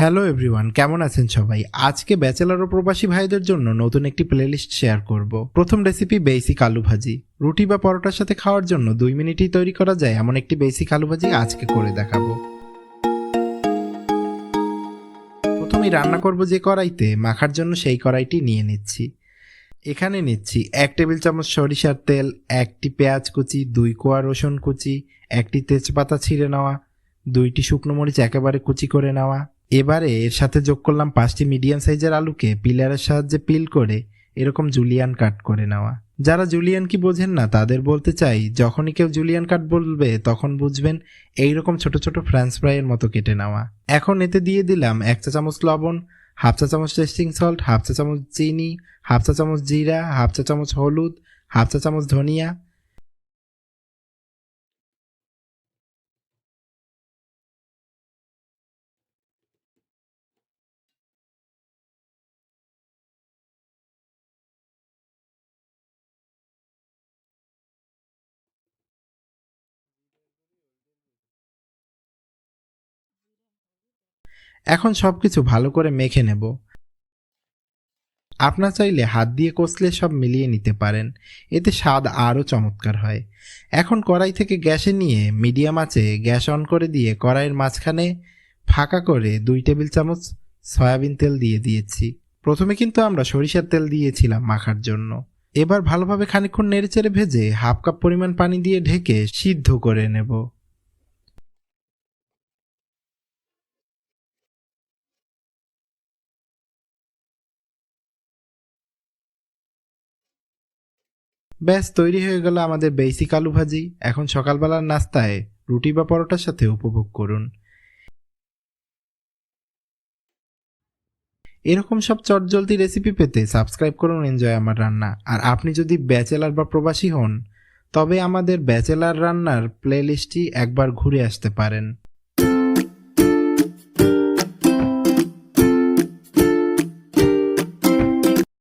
Hello everyone কেমন আছেন সবাই? আজকে ব্যাচেলার ও প্রবাসী ভাইদের জন্য নতুন একটি প্লেলিস্ট শেয়ার করব। প্রথম রেসিপি বেসিক আলু ভাজি। রুটি বা পরোটার সাথে খাওয়ার জন্য দুই মিনিটেই তৈরি করা যায় এমন একটি বেসিক আলু ভাজি আজকে করে দেখাবো। প্রথমেই রান্না করব যে কড়াইতে, মাখার জন্য সেই কড়াইটি নিয়ে নিচ্ছি। এখানে নিচ্ছি এক টেবিল চামচ সরিষার তেল, একটি পেঁয়াজ কুচি, দুই কোয়া রসুন কুচি, একটি তেজপাতা ছিঁড়ে নেওয়া, দুইটি শুকনো মরিচ একেবারে কুচি করে নেওয়া এবারে এর সাথে যোগ করলাম পাঁচটি মিডিয়াম সাইজের আলুকে পিলারের সাহায্যে পিল করে এরকম জুলিয়ান কাট করে নেওয়া। যারা জুলিয়ান কি বোঝেন না, তাদের বলতে চাই, যখনই কেউ জুলিয়ান কাট বলবে, তখন বুঝবেন এইরকম ছোট ছোট ফ্রেঞ্চ ফ্রাইয়ের মতো কেটে নেওয়া। এখন এতে দিয়ে দিলাম এক চা চামচ লবণ, হাফ চা চামচ টেস্টিং সল্ট হাফ চা চামচ চিনি, হাফ চা চামচ জিরা, হাফ চা চামচ হলুদ, হাফ চা চামচ ধনিয়া এখন সব কিছু ভালো করে মেখে নেব। আপনার চাইলে হাত দিয়ে কষলে সব মিলিয়ে নিতে পারেন। এতে স্বাদ আরও চমৎকার হয়। এখন কড়াই থেকে গ্যাসে নিয়ে মিডিয়াম আঁচে গ্যাস অন করে দিয়ে কড়াইয়ের মাঝখানে ফাঁকা করে দুই টেবিল চামচ সয়াবিন তেল দিয়ে দিয়েছি। প্রথমে কিন্তু আমরা সরিষার তেল দিয়েছিলাম মাখার জন্য। এবার ভালোভাবে খানিকক্ষণ নেড়েচেড়ে ভেজে হাফ কাপ পরিমাণ পানি দিয়ে ঢেকে সিদ্ধ করে নেব। ব্যাস, তৈরি হয়ে গেল আমাদের বেসিক আলু ভাজি। এখন সকালবেলার নাস্তায় রুটি বা পরোটার সাথে উপভোগ করুন। এরকম সব চটজলদি রেসিপি পেতে সাবস্ক্রাইব করুন এনজয় আমার রান্না। আর আপনি যদি ব্যাচেলার বা প্রবাসী হন, তবে আমাদের ব্যাচেলার রান্নার প্লেলিস্টটি একবার ঘুরে আসতে পারেন।